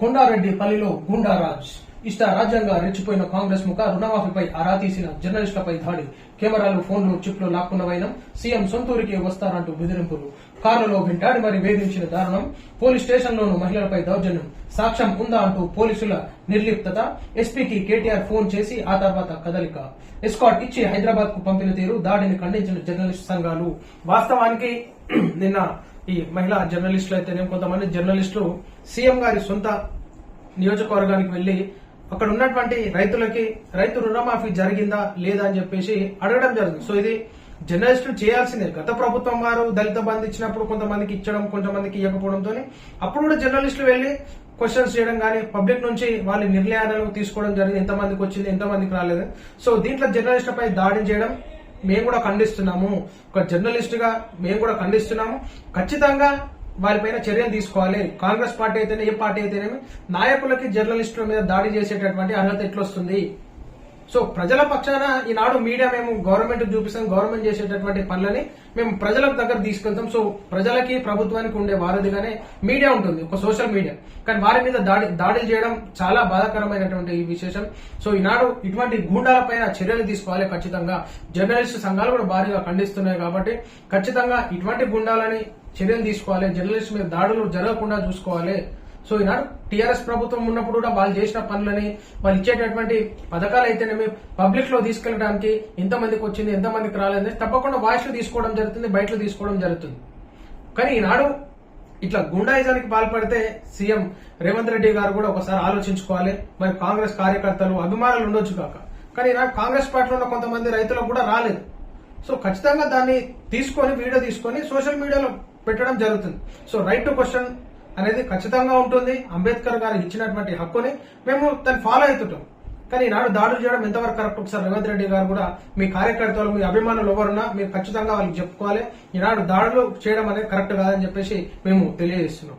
కొండారెడ్డి పల్లిలో గుండారాజ్ ఇష్ట రాజ్యంగా రెచ్చిపోయిన కాంగ్రెస్ ముఖ రుణమాఫీపై ఆరా తీసిన జర్నలిస్టులపై దాడి. కెమెరాలు ఫోన్లు చిప్లు లాక్కున్న వైనం. సీఎం సొంతూరికి వస్తారంటూ బెదిరింపులు. కారులో వెంటాడి మరి వేధించిన దారుణం. పోలీస్ స్టేషన్లోనూ మహిళలపై దౌర్జన్యం. సాక్ష్యం ఉందా అంటూ పోలీసుల నిర్లిప్తత. ఎస్పీకి కేటీఆర్ ఫోన్ చేసి ఆ తర్వాత కదలిక. ఎస్కాట్ ఇచ్చి హైదరాబాద్కు పంపిన తీరు దాడిని ఖండించిన జర్నలిస్ట్ సంఘాలు. వాస్తవానికి నిన్న ఈ మహిళా జర్నలిస్టులు అయితేనే కొంతమంది జర్నలిస్టులు సీఎం గారి సొంత నియోజకవర్గానికి వెళ్ళి అక్కడ ఉన్నటువంటి రైతులకి రైతు రుణమాఫీ జరిగిందా లేదా అని చెప్పేసి అడగడం జరిగింది. సో ఇది జర్నలిస్టులు చేయాల్సిందే. గత ప్రభుత్వం వారు దళిత బంధు ఇచ్చినప్పుడు కొంతమందికి ఇచ్చడం కొంతమందికి ఇవ్వకపోవడంతో అప్పుడు కూడా జర్నలిస్టులు వెళ్ళి క్వశ్చన్స్ చేయడం కానీ పబ్లిక్ నుంచి వాళ్ళ నిర్ణయాలను తీసుకోవడం జరిగింది. ఎంతమందికి వచ్చింది ఎంతమందికి రాలేదు. సో దీంట్లో జర్నలిస్టులపై దాడి చేయడం మేము కూడా ఖండిస్తున్నాము. ఒక జర్నలిస్ట్గా మేము కూడా ఖండిస్తున్నాము. ఖచ్చితంగా వారిపైన చర్యలు తీసుకోవాలి. కాంగ్రెస్ పార్టీ అయితేనే ఏ పార్టీ అయితేనేమి నాయకులకి జర్నలిస్టుల మీద దాడి చేసేటటువంటి అర్హత ఎట్లొస్తుంది? సో ప్రజల పక్షాన ఈనాడు మీడియా మేము గవర్నమెంట్ చూపిస్తాం గవర్నమెంట్ చేసేటటువంటి పనులని మేము ప్రజల దగ్గర తీసుకెళ్తాం. సో ప్రజలకి ప్రభుత్వానికి ఉండే వారధిగానే మీడియా ఉంటుంది ఒక సోషల్ మీడియా. కానీ వారి మీద దాడి దాడులు చేయడం చాలా బాధాకరమైనటువంటి ఈ విశేషం. సో ఈనాడు ఇటువంటి గూండాలపైన చర్యలు తీసుకోవాలి ఖచ్చితంగా. జర్నలిస్ట్ సంఘాలు కూడా భారీగా ఖండిస్తున్నాయి కాబట్టి ఖచ్చితంగా ఇటువంటి గుండాలని చర్యలు తీసుకోవాలి. జర్నలిస్ట్ మీద దాడులు జరగకుండా చూసుకోవాలి. సో ఈనాడు టీఆర్ఎస్ ప్రభుత్వం ఉన్నప్పుడు కూడా వాళ్ళు చేసిన పనులని వాళ్ళు ఇచ్చేటటువంటి పథకాలు అయితేనేమి పబ్లిక్లో తీసుకెళ్ళడానికి ఎంతమందికి వచ్చింది ఎంతమందికి రాలేదని తప్పకుండా వాయిస్లో తీసుకోవడం జరుగుతుంది బయటలో తీసుకోవడం జరుగుతుంది. కానీ ఈనాడు ఇట్లా గుండాయిజానికి పాల్పడితే సీఎం రేవంత్ రెడ్డి గారు కూడా ఒకసారి ఆలోచించుకోవాలి. మరి కాంగ్రెస్ కార్యకర్తలు అభిమానులు ఉండొచ్చు కాక. కానీ ఈనాడు కాంగ్రెస్ పార్టీలో ఉన్న కొంతమంది రైతులకు కూడా రాలేదు. సో ఖచ్చితంగా దాన్ని తీసుకొని వీడియో తీసుకొని సోషల్ మీడియాలో పెట్టడం జరుగుతుంది. సో రైట్ టు క్వశ్చన్ అనేది ఖచ్చితంగా ఉంటుంది. అంబేద్కర్ గారు ఇచ్చినటువంటి హక్కుని మేము దాన్ని ఫాలో అవుతుంటాం. కానీ ఈనాడు దాడులు చేయడం ఎంతవరకు కరెక్ట్? ఒకసారి రేవంత్ రెడ్డి గారు కూడా మీ కార్యకర్తలు మీ అభిమానులు ఎవరున్నా మీరు ఖచ్చితంగా వాళ్ళకి చెప్పుకోవాలి. ఈనాడు దాడులు చేయడం అనేది కరెక్ట్ కాదని చెప్పేసి మేము తెలియజేస్తున్నాం.